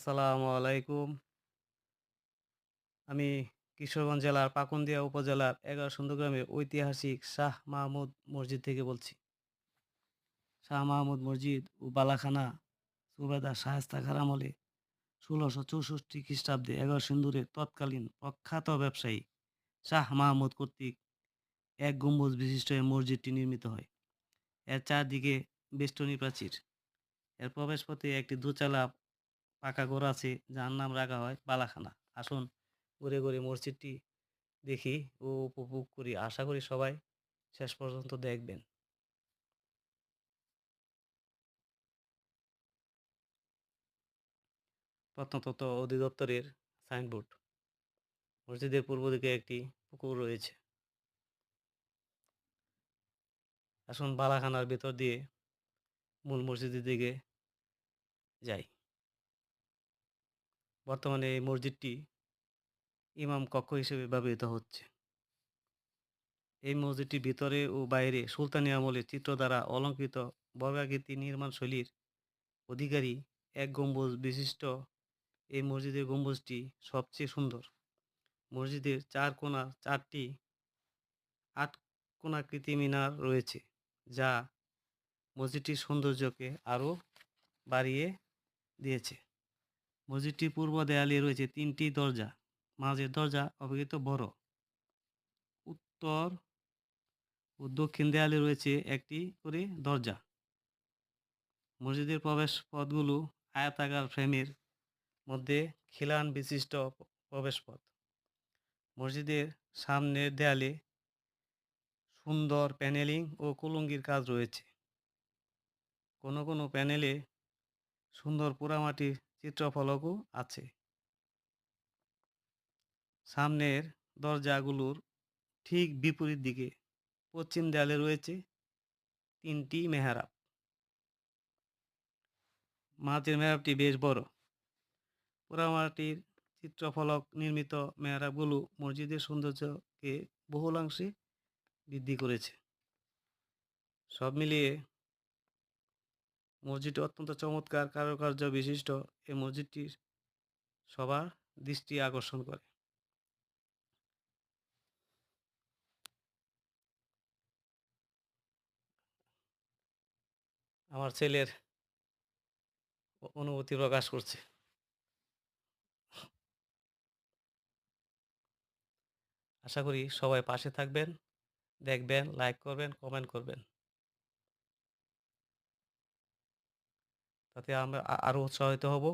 আসসালামু আলাইকুম। আমি কিশোরগঞ্জ জেলার পাকুন্দিয়া উপজেলার ১১ সুন্দর গ্রামের ঐতিহাসিক শাহ মাহমুদ মসজিদ থেকে বলছি। শাহ মাহমুদ মসজিদ ও বালাখানা সুবেদার শায়েস্তা খাঁর আমলে ১৬৬৪ খ্রিস্টাব্দে ১১ সিন্দুরের তৎকালীন প্রখ্যাত ব্যবসায়ী শাহ মাহমুদ কর্তৃক এক গম্বুজ বিশিষ্ট এই মসজিদটি নির্মিত হয়। এর চারদিকে বেষ্টনী প্রাচীর। এর প্রবেশপথে একটি দোতলা পাকা ঘর আছে যার নাম রাখা হয় বালাখানা। আসুন ঘুরে, ঘুরে মসজিদটি দেখি ও উপভোগ করি। আশা করি সবাই শেষ পর্যন্ত দেখবেন। প্রত্নতত্ত্ব অধিদপ্তরের সাইনবোর্ড। মসজিদের পূর্ব দিকে একটি পুকুর রয়েছে। আসুন বালাখানার ভেতর দিয়ে মূল মসজিদের দিকে যাই। বর্তমানে এই মসজিদটি ইমাম কক্ষ হিসেবে ব্যবহৃত হচ্ছে। এই মসজিদটির ভিতরে ও বাইরে সুলতানি আমলের চিত্র দ্বারা অলঙ্কৃত বর্গাকৃতি নির্মাণশৈলীর অধিকারী এক গম্বুজ বিশিষ্ট এই মসজিদের গম্বুজটি সবচেয়ে সুন্দর। মসজিদের চার কোণার চারটি আটকোণাকৃতি মিনার রয়েছে, যা মসজিদটির সৌন্দর্যকে আরও বাড়িয়ে দিয়েছে। মসজিদটির পূর্ব দেয়ালে রয়েছে তিনটি দরজা। মাঝের দরজা অপেক্ষাকৃত বড়। উত্তর ও দক্ষিণ দেয়ালে রয়েছে একটি করে দরজা। মসজিদের প্রবেশ পথগুলো আয়তাকার ফ্রেমের মধ্যে খিলান বিশিষ্ট প্রবেশপথ। মসজিদের সামনের দেয়ালে সুন্দর প্যানেলিং ও কুলুঙ্গির কাজ রয়েছে। কোনো কোনো প্যানেলে সুন্দর পোড়ামাটির চিত্রফলকও আছে। সামনের দরজাগুলোর ঠিক বিপরীত দিকে পশ্চিম দেয়ালে রয়েছে তিনটি মেহরাব। মাঝের মেহরাবটি বেশ বড়। পোড়ামাটির চিত্রফলক নির্মিত মেহরাবগুলো মসজিদের সৌন্দর্যকে বহুলাংশে বৃদ্ধি করেছে। সব মিলিয়ে মসজিদটি অত্যন্ত চমৎকার কারুকার্য বিশিষ্ট এই মসজিদটি সবার দৃষ্টি আকর্ষণ করে। আমার ছেলের অনুভূতি প্রকাশ করছে। আশা করি সবাই পাশে থাকবেন, দেখবেন, লাইক করবেন, কমেন্ট করবেন। তাতে আমরা আরও উৎসাহিত হব।